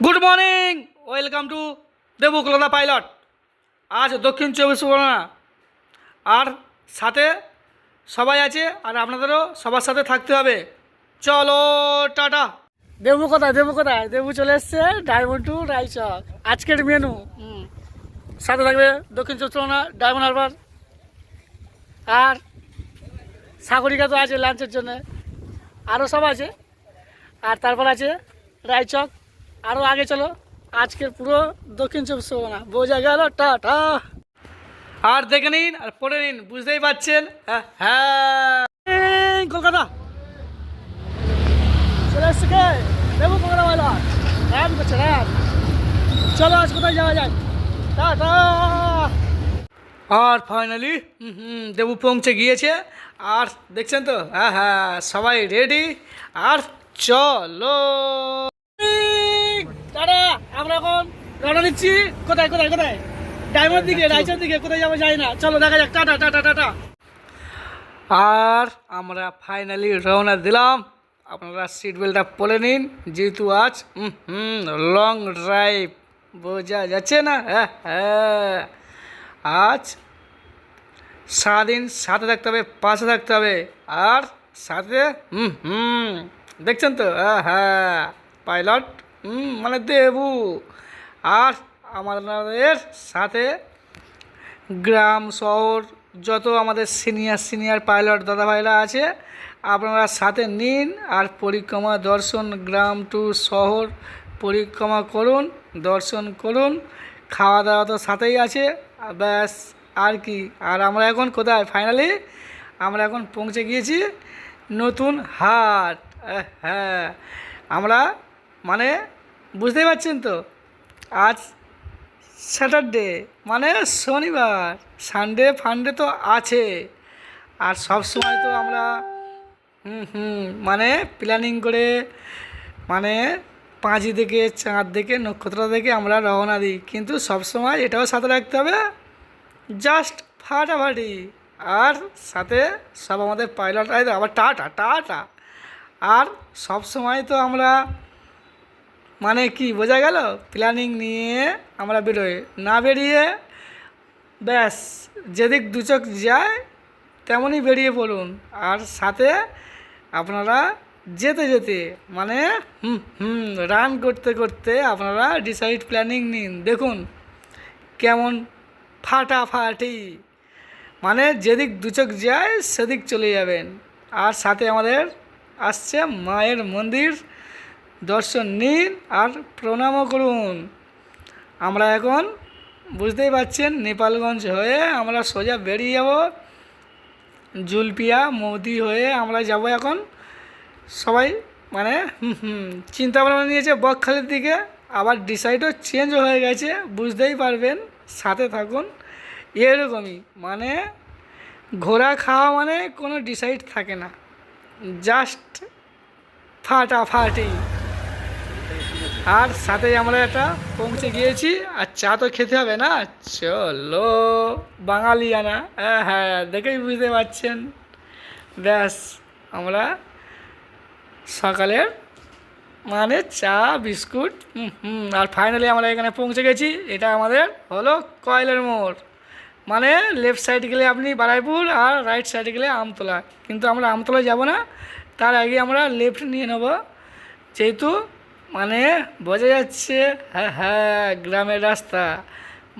Good morning welcome to দেবুকলতা pilot আজ দক্ষিণ চব্বিশ পরগনা। আর সাথে সবাই আছে আর আপনাদেরও সবার সাথে থাকতে হবে। চলো টাটা। দেবু কোথায়? দেবু কোথায়? দেবু চলে এসছে ডায়মন্ড টু রাইচক আজকের মেনু সাথে থাকবে দক্ষিণ চব্বিশ পরগনা ডায়মন্ড হারবার আর সাগরিকা তো আছে লাঞ্চের জন্য। আরও সব আছে। আর তারপর আছে রায়চক আরও আগে চলো। আজকের পুরো দক্ষিণ চব্বিশ পরগনা। বোঝা গেল, টাটা। আর দেখে নিন আর পড়ে নিন, বুঝতেই পারছেন? হ্যাঁ হ্যাঁ। কলকাতা। চলে এসছে কে? দেবো কলকাতা বলো র্যাম করছে, র্যাম। চলো, আজ কোথায় যাওয়া যায়? টাটা। আর ফাইনালি দেবু পৌঁছে গিয়েছে। আর দেখছেন তো? হ্যাঁ হ্যাঁ সবাই রেডি আর চলো। দাদা, আমরা এখন রওনা দিচ্ছি। কোথায় কোথায় কোথায়? ডায়মন্ড দিকে রাইচার দিকে, কোথায় যাব যাই না। চলো, দেখা যাক। Tata tata tata. আর আমরা ফাইনালি রওনা দিলাম। আপনারা সিট বেল্টটা পরে নিন। যেহেতু আজ হুম লং ড্রাইভ বোঝা যাচ্ছে না? হ্যাঁ হ্যাঁ। আজ সারাদিন সাথে থাকতে হবে, পাশে থাকতে হবে। আর সাথে হুম হুম, দেখছেন তো? হ্যাঁ হ্যাঁ। পাইলট মানে দেবু। আর আমাদের সাথে গ্রাম, শহর, যত আমাদের সিনিয়র সিনিয়র পাইলট দাদাভাইরা আছে, আপনারা সাথে নিন আর পরিক্রমা দর্শন, গ্রাম টু শহর, পরিক্রমা করুন, দর্শন করুন। খাওয়া দাওয়া তো সাথেই আছে ব্যাস, আর কি। আর আমরা এখন কোথায়? ফাইনালি আমরা এখন পৌঁছে গিয়েছি নতুন হাট। হ্যাঁ আমরা মানে বুঝতেই পারছেন তো? আজ স্যাটারডে মানে শনিবার। সানডে ফান্ডে তো আছে। আর সব সময় তো আমরা হুম হুম মানে প্ল্যানিং করে মানে পাঁচি থেকে, চাঁদ দেখে নক্ষত্র দেখে আমরা রওনা দিই। কিন্তু সব সময় এটাও সাথে রাখতে হবে জাস্ট ফাটাফাটি। আর সাথে সব আমাদের পাইলট আবার টাটা টাটা। আর সব সময় তো আমরা মানে কি, বোঝা গেল? প্ল্যানিং নিয়ে আমরা বেরোই। না বেরিয়ে, ব্যাস, যেদিক দু চোখ যায়, তেমনই বেরিয়ে পড়ুন। আর সাথে আপনারা যেতে যেতে মানে হুম হুম রান করতে করতে আপনারা ডিসাইড প্ল্যানিং নিন। দেখুন কেমন ফাটাফাটি। মানে যেদিক দু চোখ যায়, সেদিক চলে যাবেন। আর সাথে আমাদের আসছে মায়ের মন্দির। দর্শন নিন আর প্রণামও করুন। আমরা এখন বুঝতেই পারছেন নেপালগঞ্জ হয়ে আমরা সোজা বেরিয়ে যাব। জুলপিয়া, মৌদি হয়ে আমরা যাব এখন। সবাই মানে চিন্তা ভাবনা নিয়েছে বকখালির দিকে। আবার ডিসাইডও চেঞ্জ হয়ে গেছে, বুঝতেই পারবেন, সাথে থাকুন। এরকমই মানে ঘোরা খাওয়া মানে কোনো ডিসাইড থাকে না। জাস্ট ফাটাফাটি। আর সাথে আমরা এটা পৌঁছে গিয়েছি, আর চা তো খেতে হবে না। চলো, বাঙালিয়ানা। হ্যাঁ হ্যাঁ দেখেই বুঝতে পারছেন। ব্যাস, আমরা সকালের মানে চা, বিস্কুট, হুম আর ফাইনালি আমরা এখানে পৌঁছে গেছি। এটা আমাদের হলো কয়লের মোড়। মানে লেফট সাইড গেলে আপনি বারাইপুর আর রাইট সাইড গেলে আমতলা। কিন্তু আমরা আমতলায় যাব না, তার আগে আমরা লেফট নিয়ে নেব। যেহেতু মানে বোঝা যাচ্ছে হ্যাঁ হ্যাঁ গ্রামের রাস্তা।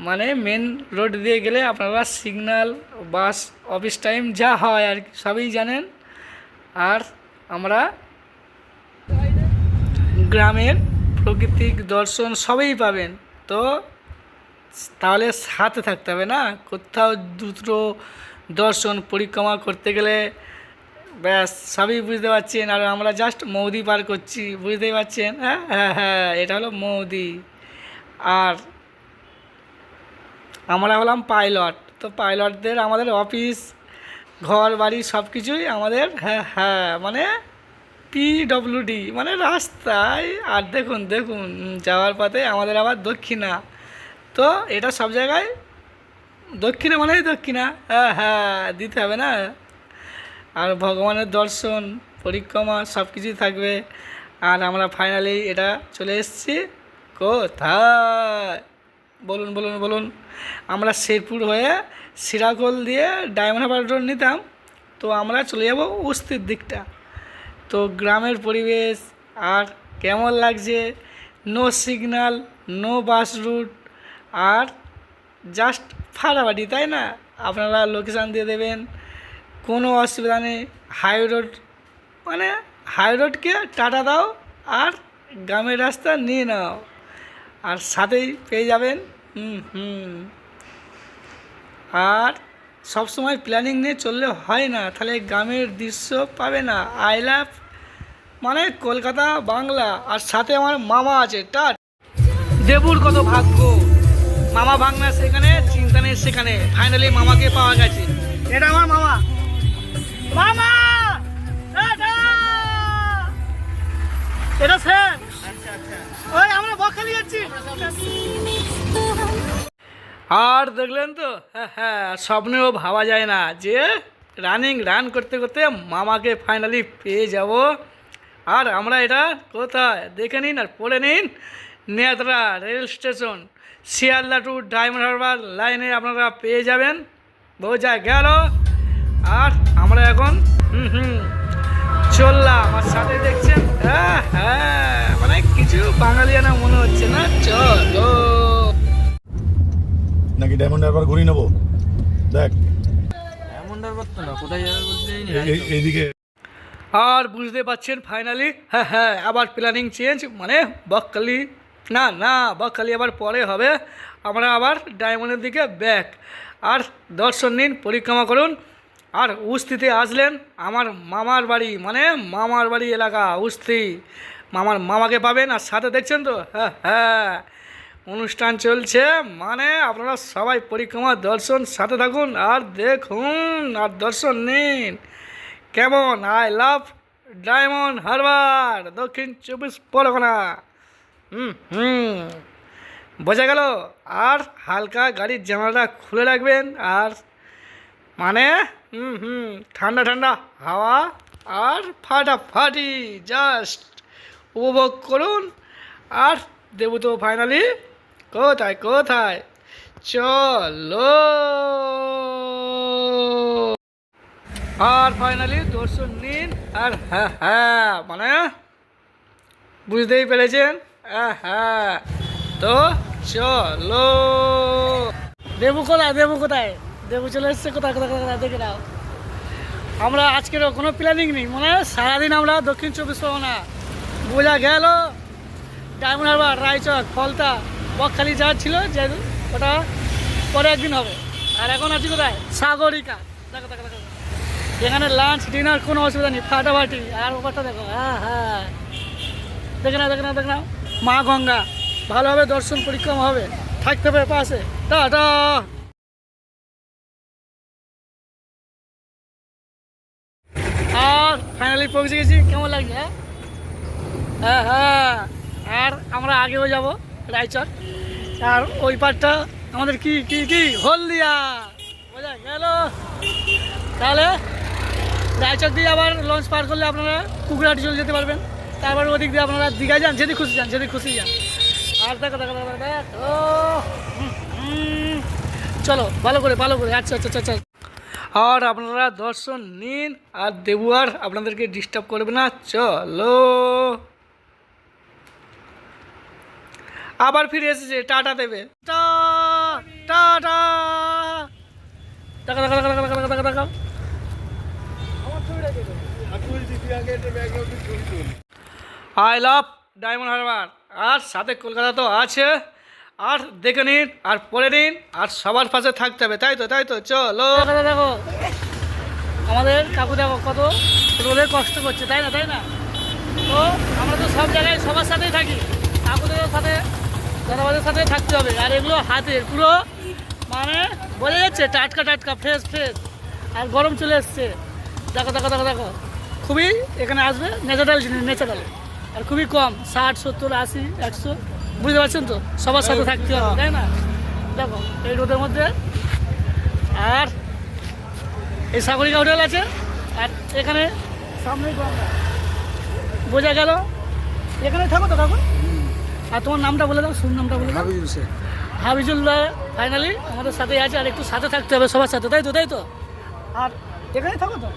মানে মেন রোড দিয়ে গেলে আপনারা সিগন্যাল বাস অফিস টাইম যা হয় আর সবই জানেন। আর আমরা গ্রামের প্রাকৃতিক দর্শন সবই পাবেন। তো তাহলে সাথে থাকতে হবে না, কোথাও দুটো দর্শন পরিক্রমা করতে গেলে ব্যাস, সবই বুঝতে পারছেন। আর আমরা জাস্ট মৌদি পার করছি বুঝতেই পারছেন? হ্যাঁ হ্যাঁ হ্যাঁ এটা হলো মৌদি। আর আমরা হলাম পাইলট তো পাইলটদের আমাদের অফিস ঘর বাড়ি সব কিছুই আমাদের হ্যাঁ হ্যাঁ মানে পিডব্লিউডি মানে রাস্তায়। আর দেখুন দেখুন যাওয়ার পথে আমাদের আবার দক্ষিণা। তো এটা সব জায়গায় দক্ষিণা মানেই দক্ষিণা। হ্যাঁ হ্যাঁ দিতে হবে না? আর ভগবানের দর্শন, পরিক্রমা সব কিছুই থাকবে। আর আমরা ফাইনালি এটা চলে এসেছি কোথায়? বলুন বলুন বলুন। আমরা শেরপুর হয়ে সিরাকল দিয়ে ডায়মন্ড হারবার রোড নিতাম। তো আমরা চলে যাব উস্তির দিকটা। তো গ্রামের পরিবেশ, আর কেমন লাগছে? No signal no bus route আর জাস্ট ফাড়াবাড়ি তাই না? আপনারা লোকেশান দিয়ে দেবেন। কোনো অসুবিধা নেই। হাই রোড মানে হাই রোডকে টাটা দাও আর গ্রামের রাস্তা নিয়ে নাও। আর সাথেই পেয়ে যাবেন, হুম হুম। আর সব সময় প্ল্যানিং নিয়ে চললে হয় না, তাহলে গ্রামের দৃশ্য পাবে না। আই লাভ মানে কলকাতা, বাংলা। আর সাথে আমার মামা আছে, টাট। দেবুর কত ভাগ্য। মামা ভাঙনা সেখানে, চিন্তা নেই সেখানে। ফাইনালি মামাকে পাওয়া গেছে। এটা আমার মামা। মামা! এটা স্যার। ওই আর দেখলেন তো? হ্যাঁ হ্যাঁ স্বপ্নেও ভাবা যায় না যে রানিং রান করতে করতে মামাকে ফাইনালি পেয়ে যাব। আর আমরা এটা কোথায়? দেখে নিন আর পড়ে নিন। Netra rail station, Sealdah to Diamond Harbour লাইনে আপনারা পেয়ে যাবেন। বোঝা গেল। আর আমরা এখন হুম হুম চললাম। আর সাথে দেখছেন হ্যাঁ হ্যাঁ মানে কিছু বাঙালিয়ানা মনে হচ্ছে না। চলো। নাকি ডায়মন্ড হারবার ঘুরিয়ে নেব? দেখ। এই- এই- এইদিকে। আর বুঝতে পারছেন ফাইনালি হ্যাঁ হ্যাঁ আবার প্ল্যানিং চেঞ্জ মানে বকখালি। না না বকখালি আবার পরে হবে। আমরা আবার ডায়মন্ডের দিকে ব্যাক আর দর্শন নিন পরিক্রমা করুন। আর উস্তিতে আসলেন আমার মামার বাড়ি মানে মামার বাড়ি এলাকা, উস্তি। মামার মামাকে পাবেন আর সাথে দেখছেন তো? হ্যাঁ হ্যাঁ। অনুষ্ঠান চলছে মানে আপনারা সবাই পরিক্রমা, দর্শন, সাথে থাকুন আর দেখুন আর দর্শন নিন। কেমন? আই লাভ ডায়মন্ড হারবার, দক্ষিণ চব্বিশ পরগনা। হুম হুম। বোঝা গেল? আর হালকা গাড়ির জানালাটা খুলে রাখবেন আর মানে হুম হুম ঠান্ডা ঠান্ডা। হাওয়া আর ফাটাফাটি জাস্ট উপভোগ করুন। আর দেবু তো ফাইনালি কোথায় কোথায়? চলো। আর ফাইনালি দর্শন নিন। আর হ্যাঁ হ্যাঁ মানে বুঝতেই পেরেছেন? হ্যাঁ হ্যাঁ। তো চলো। দেবু কোথায় দেবু কোথায়? দেবু চলে এসছে কোথায় কোথায় কোথায়, দেখে নাও। আমরা আজকেরও কোনো প্ল্যানিং নেই মানে সারাদিন আমরা দক্ষিণ চব্বিশ পরগনা বোঝা গেল। ডায়মন্ড হারবার, রায়চক, ফলতা, বকখালি যাওয়ার ছিল, যে ওটা পরে একদিন হবে। আর এখন আছি কোথায়? সাগরিকা। দেখো দেখো দেখো। এখানে লাঞ্চ ডিনার কোনো অসুবিধা নেই, ফাটাফাটি। আর ওপরটা দেখো হ্যাঁ হ্যাঁ। দেখে না দেখে না মা গঙ্গা, ভালোভাবে দর্শন, পরিক্রমা হবে। থাকতে হবে পাশে। টাটা! ফাইনালি পৌঁছে গেছি। কেমন লাগছে হ্যাঁ? হ্যাঁ হ্যাঁ। আর আমরা আগেও যাব রায়চক আর ওই পারটা আমাদের কি কি কি? হলদিয়া। বোঝা গেল। তাহলে রায়চক দিয়ে আবার লঞ্চ পার করলে আপনারা কুকুরাটি চলে যেতে পারবেন। তারপর ওদিক দিয়ে আপনারা দীঘায় যান যেদিক খুশি যান যেদিক খুশি যান। আর দেখো দেখো দেখো দেখো। চলো, ভালো করে ভালো করে। আচ্ছা আচ্ছা আচ্ছা আচ্ছা। আর আপনারা দর্শন নিন আর দেবু আর আপনাদেরকে ডিস্টার্ব করবে না, চলো। আবার ফিরে এসেছে, টাটা দেবে। টাটা দেখো দেখো দেখো আই লাভ ডায়মন্ড হারবার আর সাথে কলকাতা তো আছে। আর দেখে নিন, আর পরে নিন, আর সবার পাশে থাকতে হবে। তাই তো তাই তো, চলো। দেখো আমাদের কাকু দেখো কত রোদে কষ্ট করছে, তাই না তাই না? তো আমরা তো সব জায়গায় সবার সাথেই থাকি। কাকুদের সাথে দাদাবাদের সাথে থাকতে হবে। আর এগুলো হাতের, পুরো মানে বোঝা যাচ্ছে, টাটকা টাটকা ফ্রেশ ফ্রেশ আর গরম চলে এসছে। দেখো দেখো দেখো দেখো। খুবই এখানে আসবে ন্যাচারাল জিনিস ন্যাচারাল আর খুবই কম, ষাট, সত্তর, আশি, একশো। বুঝতে পারছেন তো? সবার সাথে থাকতে হবে তাই না? দেখো এই রোদের মধ্যে আর এই সাগরিকা হোটেল আছে আর এখানে গঙ্গা বোঝা গেল? এখানে থাকো তো কাকু আর তোমার নামটা বলে দাও শুন নামটা বলে দাও। হাবিজুল্লাহ ফাইনালি আমাদের সাথেই আছে আর একটু সাথে থাকতে হবে সবার সাথে তাই তো তাই তো? আর এখানে থাকো তো?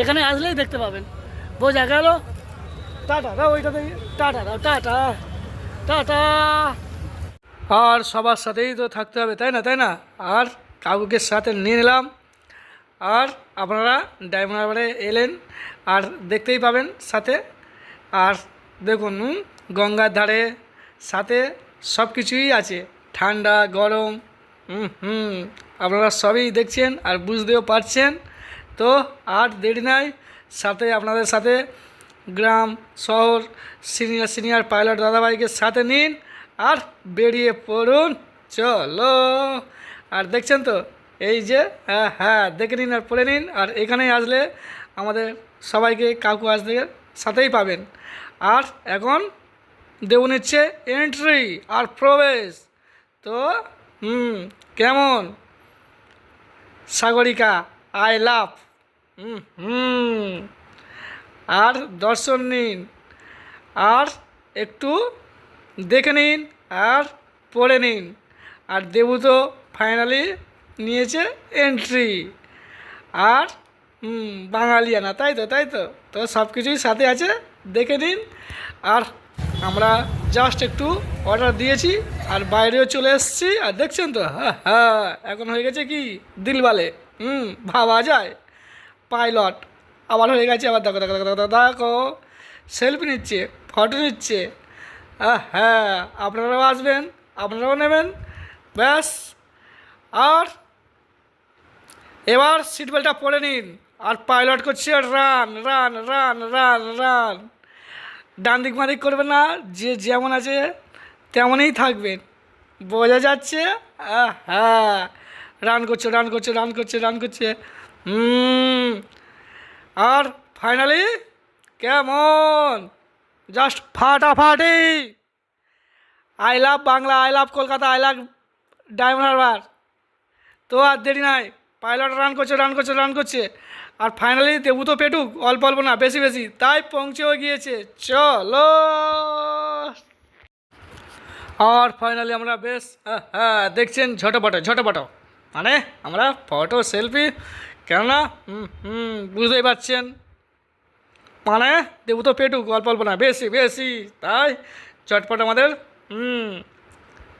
এখানে আসলেই দেখতে পাবেন। বোঝা গেল? টাটা দাও ওইটা দেখি টাটা দাও টাটা। টাটা। আর সবার সাথেই তো থাকতে হবে, তাই না তাই না? আর কাকুকে সাথে নিয়ে নিলাম। আর আপনারা ডায়মন্ড হারবারে এলেন, আর দেখতেই পাবেন সাথে। আর দেখুন গঙ্গার ধারে সাথে সব কিছুই আছে। ঠান্ডা, গরম, হুম হুম, আপনারা সবই দেখছেন আর বুঝতেও পারছেন। তো আর দেরি নাই, সাথে আপনাদের সাথে গ্রাম, শহর, সিনিয়র সিনিয়র পাইলট দাদাভাইকে সাথে নিন আর বেরিয়ে পড়ুন। চলো। আর দেখছেন তো? এই যে হ্যাঁ হ্যাঁ দেখে নিন আর পড়ে নিন। আর এখানে আসলে আমাদের সবাইকে কাকু আসতে সাথেই পাবেন। আর এখন দেব নিচ্ছে এন্ট্রি আর প্রবেশ। তো, হুম, কেমন? সাগরিকা আই লাভ হুম হুম। আর দর্শন নিন। আর একটু দেখে নিন আর পড়ে নিন। আর দেবু তো ফাইনালি নিয়েছে এন্ট্রি আর বাঙালিয়ানা তাই তো তাই তো। তো সব কিছুই সাথে আছে, দেখে নিন। আর আমরা জাস্ট একটু অর্ডার দিয়েছি, আর বাইরেও চলে এসেছি। আর দেখছেন তো হ্যাঁ হ্যাঁ এখন হয়ে গেছে কি? দিলবালে হুম, ভাবা যায়। পাইলট আবার হয়ে গেছে আবার দেখো দেখো দেখো দেখো সেলফি নিচ্ছে ফটো নিচ্ছে। হ্যাঁ আপনারাও আসবেন, আপনারাও নেবেন। ব্যাস। আর এবার সিট বেল্টটা পরে নিন। আর পাইলট করছে run run run run run ডান দিক মাদিক করবে না, যে যেমন আছে তেমনই থাকবেন। বোঝা যাচ্ছে? হ্যাঁ। রান করছে রান করছে রান করছে রান করছে। হুম। আর ফাইনালি কেমন? জাস্ট ফাটাফাটি। I love Bangla I love Kolkata I love Diamond Harbour তো আর দেরি নাই পাইলট রান করছে রান করছে রান করছে। আর ফাইনালি দেবু তো পেটুক অল্প অল্প না বেশি বেশি। তাই পৌঁছেও গিয়েছে। চলো। আর ফাইনালি আমরা বেশ হ্যাঁ, হ্যাঁ দেখছেন ঝটোপটো ঝটোপটো। মানে আমরা ফটো সেলফি কেননা, হুম হুম, বুঝতেই পারছেন। মানে দেবু তো পেটুক, অল্প অল্প না, বেশি বেশি। তাই চটপট আমাদের, হুম,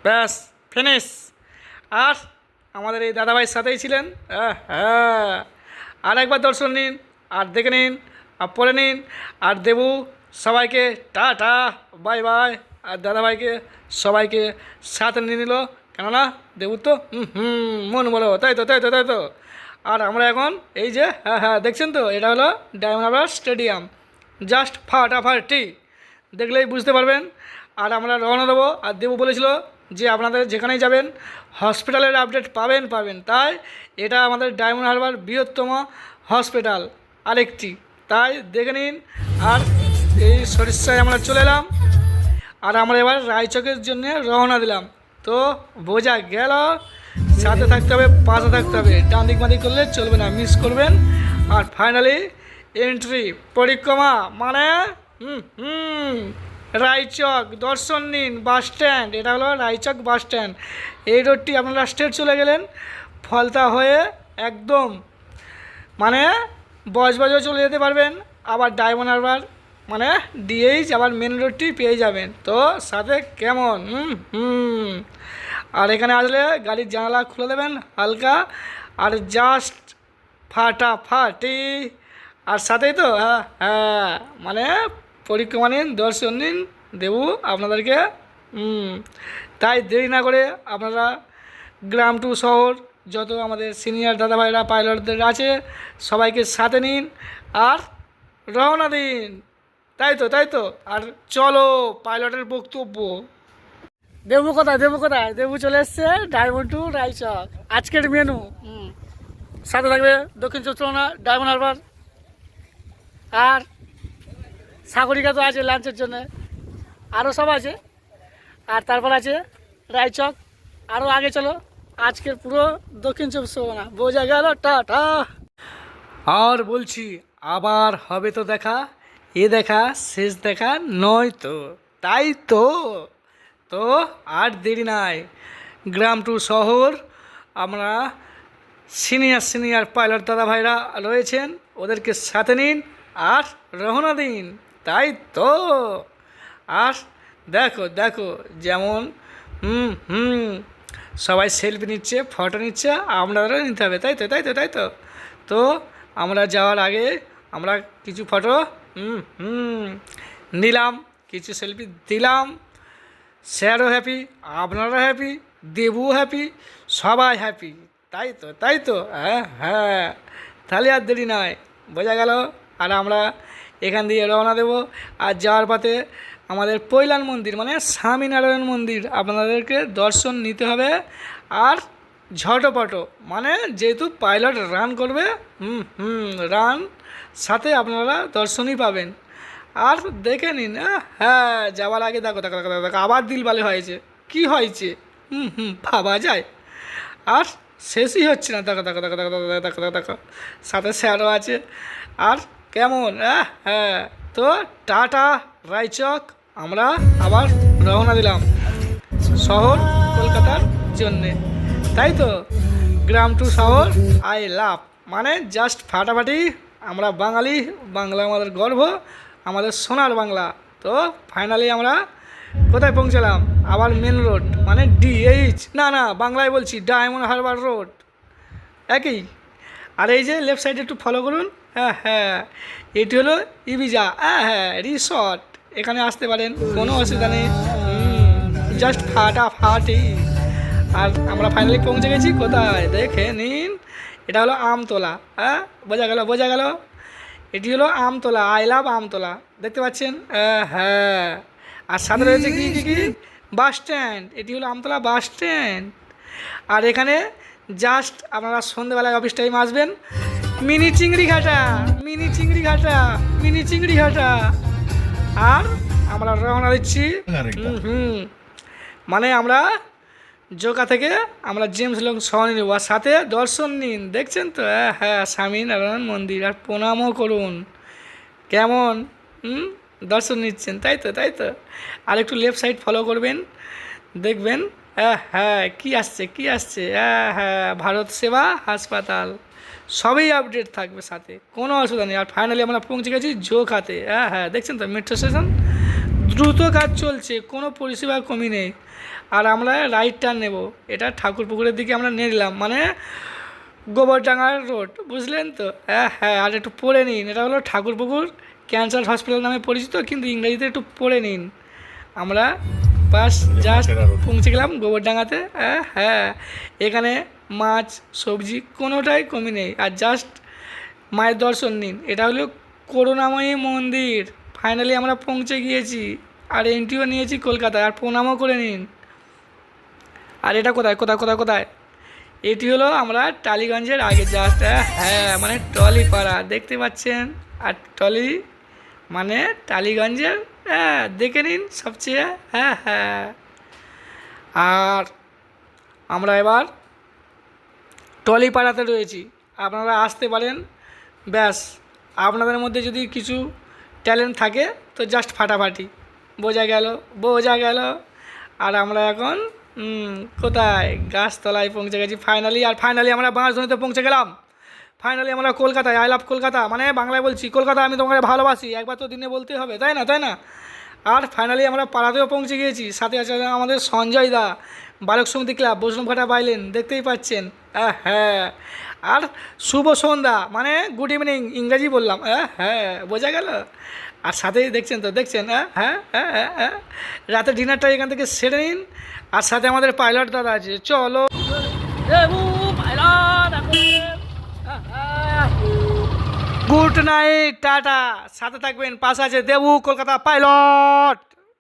ব্যাস ফিনিশ আর আমাদের এই দাদাভাইয়ের সাথেই ছিলেন হ্যাঁ হ্যাঁ। আর একবার দর্শন নিন, আর দেখে নিন, আর পড়ে নিন। আর দেবু, সবাইকে টাটা, বাই বাই। আর দাদাভাইকে, সবাইকে সাথে নিয়ে নিল। কেননা, দেবু তো, হুম হুম, মন বলো। তাই তো তাই তো তাই তো। আর আমরা এখন এই যে হ্যাঁ হ্যাঁ দেখছেন তো? এটা হলো ডায়মন্ড হারবার স্টেডিয়াম জাস্ট ফাটাফাটি দেখলেই বুঝতে পারবেন। আর আমরা রওনা দেবো। আর দেবু বলেছিল যে আপনাদের যেখানেই যাবেন হসপিটালের আপডেট পাবেন পাবেন। তাই এটা আমাদের ডায়মন্ড হারবার বৃহত্তম হসপিটাল আরেকটি। তাই দেখে নিন। আর এই সরিষায় আমরা চলে এলাম। আর আমরা এবার রায়চকের জন্য রওনা দিলাম। তো বোঝা গেল সাথে থাকতে হবে, পাশে থাকতে হবে। ডান দিক বাঁদিক করলে চলবে না মিস করবেন। আর ফাইনালি এন্ট্রি পরিক্রমা মানে হুম হুম, রায়চক, দর্শন নিন বাস স্ট্যান্ড এটা হলো রায়চক বাস স্ট্যান্ড এই রোডটি আপনারা স্ট্রেট চলে গেলেন, ফলতা হয়ে একদম মানে বজবাজও চলে যেতে পারবেন, আবার ডায়মন্ড হারবার মানে দিয়েই আবার মেন রোডটি পেয়ে যাবেন। তো, সাথে কেমন? হুম হুম। আর এখানে আসলে গাড়ির জানালা খুলে দেবেন হালকা আর জাস্ট ফাটাফাটি। আর সাথেই তো হ্যাঁ হ্যাঁ মানে পরীক্ষা নিন, দর্শন নিন, দেবু আপনাদেরকে তাই দেরি না করে আপনারা গ্রাম টু শহর, যত আমাদের সিনিয়র দাদাভাইরা পাইলটদের আছে, সবাইকে সাথে নিন আর রওনা দিন। তাই তো তাই তো, আর চলো পাইলটের বক্তব্য। দেবু কোথায়? দেবু কোথায়? দেবু চলে এসছে ডায়মন্ড টু রাইচক আজকের মেনু। সাথে থাকবে দক্ষিণ চব্বিশ পরগনা ডায়মন্ড হারবার। আর সাগরিকা তো আছে লাঞ্চের জন্য। আরও সব আছে। আর তারপর আছে রায়চক। আরও আগে চলো। আজকের পুরো দক্ষিণ চব্বিশ পরগনা। বোঝা গেল টাটা। আর বলছি আবার হবে তো দেখা। এ দেখা শেষ দেখা নয় তো। তাই তো। তো আর দেরি নাই। গ্রাম টু শহর, আমরা সিনিয়র সিনিয়র পাইলট দাদা ভাইরা রয়েছেন, ওদেরকে সাথে নিন আর রওনা দিন। তাই তো? আর দেখো দেখো, যেমন, হুম হুম, সবাই সেলফি নিচ্ছে ফটো নিচ্ছে আপনাদেরও নিতে হবে। তাই তো তাই তো তাই তো? তো আমরা যাওয়ার আগে আমরা কিছু ফটো হুম হুম, নিলাম, কিছু সেলফি দিলাম। স্যারও হ্যাপি আপনারা হ্যাপি দেবু হ্যাপি সবাই হ্যাপি তাই তো তাই তো হ্যাঁ হ্যাঁ। তাহলে আর দেরি নয়, বোঝা গেল? আর আমরা এখান দিয়ে রওনা দেব। আর যাওয়ার পথে আমাদের পৈলান মন্দির মানে স্বামীনারায়ণ মন্দির, আপনাদেরকে দর্শন নিতে হবে। আর ঝটপট মানে যেহেতু পাইলট রান করবে, হুম হুম রান সাথে আপনারা দর্শনই পাবেন। আর দেখে নিন হ্যাঁ যাওয়ার আগে দেখো দেখো দেখো দেখো, আবার দিল বালে হয়েছে। কি হয়েছে? হুম হুম ভাবা যায়। আর শেষই হচ্ছে না দেখো দেখো দেখো দেখো দেখো দেখো দেখো দেখো। সাথে স্যারও আছে। আর কেমন? হ্যাঁ তো টাটা রায়চক। আমরা আবার রওনা দিলাম শহর কলকাতার জন্যে। তাই তো? গ্রাম টু শহর আই লাভ। মানে জাস্ট ফাটাফাটি আমরা বাঙালি বাংলা আমাদের গর্ব। আমাদের সোনার বাংলা। তো ফাইনালি আমরা কোথায় পৌঁছালাম? আবার মেন রোড মানে ডিএইচ না না, বাংলায় বলছি ডায়মন্ড হারবার রোড একই? আর এই যে লেফট সাইডে একটু ফলো করুন। হ্যাঁ হ্যাঁ এটি হলো ইভিজা হ্যাঁ হ্যাঁ রিসর্ট এখানে আসতে পারেন, কোনো অসুবিধা নেই। জাস্ট ফাটা ফাটি আর আমরা ফাইনালি পৌঁছে গেছি, কোথায়? দেখে নিন। এটা হলো আমতলা। হ্যাঁ বোঝা গেল বোঝা গেল। এটি হলো আমতলা আই লাভ আমতলা। দেখতে পাচ্ছেন? হ্যাঁ হ্যাঁ। আর সাথে রয়েছে কি কি কি? Bus stand. এটি হলো আমতলা বাস স্ট্যান্ড। আর এখানে জাস্ট আপনারা সন্ধ্যেবেলায় অফিস টাইম আসবেন। মিনি চিংড়ি ঘাটা মিনি চিংড়ি ঘাটা মিনি চিংড়ি ঘাটা। আর আমরা রওনা দিচ্ছি। হুম হুম। মানে আমরা জোকা থেকে আমরা জেমস লং সহনি নেব আর সাথে দর্শন নিন। দেখছেন তো? হ্যাঁ হ্যাঁ স্বামীনারায়ণ মন্দির, আর প্রণামও করুন। কেমন? দর্শন নিচ্ছেন, তাই তো তাই তো? আর একটু লেফট সাইড ফলো করবেন, দেখবেন। হ্যাঁ হ্যাঁ কী আসছে কী আসছে? হ্যাঁ হ্যাঁ ভারত সেবা হাসপাতাল। সবই আপডেট থাকবে সাথে, কোনো অসুবিধা নেই। আর ফাইনালি আমরা পৌঁছে গেছি জোখাতে হ্যাঁ হ্যাঁ দেখছেন তো? মেট্রো স্টেশন দ্রুত কাজ চলছে কোনো পরিষেবা কমি নেই। আর আমরা রাইট টার্ন নেব। এটা ঠাকুর পুকুরের দিকে আমরা নিয়ে নিলাম মানে গোবরডাঙ্গার রোড বুঝলেন তো? হ্যাঁ হ্যাঁ আর একটু পড়ে নিন। এটা হলো ঠাকুরপুকুর ক্যান্সার হসপিটাল নামে পরিচিত কিন্তু ইংরেজিতে একটু পড়ে নিন। আমরা বাস জাস্ট পৌঁছে গেলাম গোবরডাঙ্গাতে। হ্যাঁ হ্যাঁ এখানে মাছ সবজি কোনোটাই কমি নেই। আর জাস্ট মায়ের দর্শন নিন। এটা হলো করুণাময়ী মন্দির। ফাইনালি আমরা পৌঁছে গিয়েছি। আর এন্ট্রিও নিয়েছি কলকাতায়। আর প্রণামও করে নিন। আর এটা কোথায়? কোথায় কোথায় কোথায়? এটি হলো আমরা টালিগঞ্জের আগে জাস্ট হ্যাঁ মানে টলিপাড়া দেখতে পাচ্ছেন? আর টলি মানে টালিগঞ্জের হ্যাঁ দেখে নিন সবচেয়ে। হ্যাঁ হ্যাঁ। আর আমরা এবার টলিপাড়াতে রয়েছি। আপনারা আসতে পারেন। ব্যাস, আপনাদের মধ্যে যদি কিছু ট্যালেন্ট থাকে, তো জাস্ট ফাটাফাটি। বোঝা গেল বোঝা গেল। আর আমরা এখন কোথায়? গাছতলায় পৌঁছে গেছি ফাইনালি আর ফাইনালি আমরা বাঁশধনিতে পৌঁছে গেলাম। ফাইনালি আমরা কলকাতায় আই লাভ কলকাতা। মানে বাংলায় বলছি, কলকাতা আমি তোমাকে ভালোবাসি, একবার তো দিনে বলতে হবে, তাই না তাই না? আর ফাইনালি আমরা পাড়াতেও পৌঁছে গিয়েছি। সাথে আছে আমাদের সঞ্জয় দা, বালক সমিতি ক্লাব বৈষ্ণবঘাটা বাইলেন দেখতেই পাচ্ছেন। হ্যাঁ। আর শুভ সন্ধ্যা মানে গুড ইভিনিং ইংরাজি বললাম। হ্যাঁ বোঝা গেল? আর সাথেই দেখছেন তো, দেখছেন? হ্যাঁ হ্যাঁ হ্যাঁ হ্যাঁ। রাতের ডিনারটা এখান থেকে সেরে নিন। আর সাথে আমাদের পাইলট দাদা আছে। চলো। গুড নাইট টাটা সাথে থাকবেন পাশে আছে দেবু কলকাতা পাইলট।